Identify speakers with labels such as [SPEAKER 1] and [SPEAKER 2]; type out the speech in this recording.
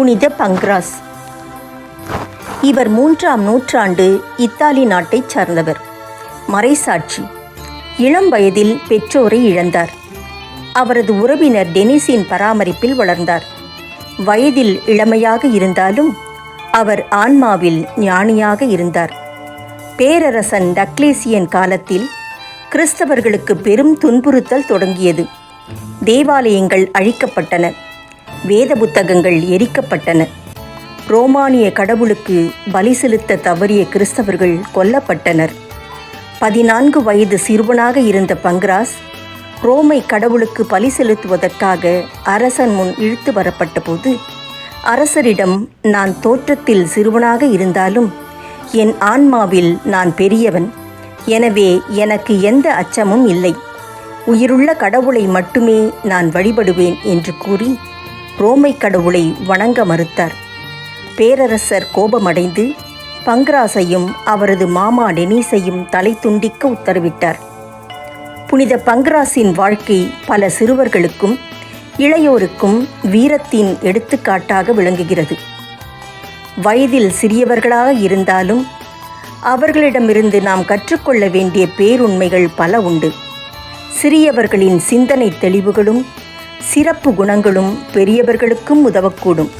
[SPEAKER 1] புனித பங்க்ராஸ். இவர் மூன்றாம் நூற்றாண்டு இத்தாலி நாட்டைச் சார்ந்தவர். மறைசாட்சி. இளம் வயதில் பெற்றோரை இழந்தார். அவரது உறவினர் டெனிஸின் பராமரிப்பில் வளர்ந்தார். வயதில் இளமையாக இருந்தாலும் அவர் ஆன்மாவில் ஞானியாக இருந்தார். பேரரசன் டக்லேசியன் காலத்தில் கிறிஸ்தவர்களுக்கு பெரும் துன்புறுத்தல் தொடங்கியது. தேவாலயங்கள் அழிக்கப்பட்டன. வேத புத்தகங்கள் எரிக்கப்பட்டன. ரோமானிய கடவுளுக்கு பலி செலுத்த தவறிய கிறிஸ்தவர்கள் கொல்லப்பட்டனர். பதினான்கு வயது சிறுவனாக இருந்த பங்க்ராஸ் ரோமை கடவுளுக்கு பலி செலுத்துவதற்காக அரசன் முன் இழுத்து வரப்பட்ட போது அரசரிடம் நான் தோற்றத்தில் சிறுவனாக இருந்தாலும் என் ஆன்மாவில் நான் பெரியவன். எனவே எனக்கு எந்த அச்சமும் இல்லை. உயிருள்ள கடவுளை மட்டுமே நான் வழிபடுவேன் என்று கூறி ரோமை கடவுளை வணங்க மறுத்தார். பேரரசர் கோபமடைந்து பங்க்ராஸையும் அவரது மாமா டெனீஸையும் தலை துண்டிக்க உத்தரவிட்டார். புனித பங்க்ராஸின் வாழ்க்கை பல சிறுவர்களுக்கும் இளையோருக்கும் வீரத்தின் எடுத்துக்காட்டாக விளங்குகிறது. வயதில் சிறியவர்களாக இருந்தாலும் அவர்களிடமிருந்து நாம் கற்றுக்கொள்ள வேண்டிய பேருண்மைகள் பல உண்டு. சிறியவர்களின் சிந்தனை தெளிவுகளும் சிறப்பு குணங்களும் பெரியவர்களுக்கும் உதவக்கூடும்.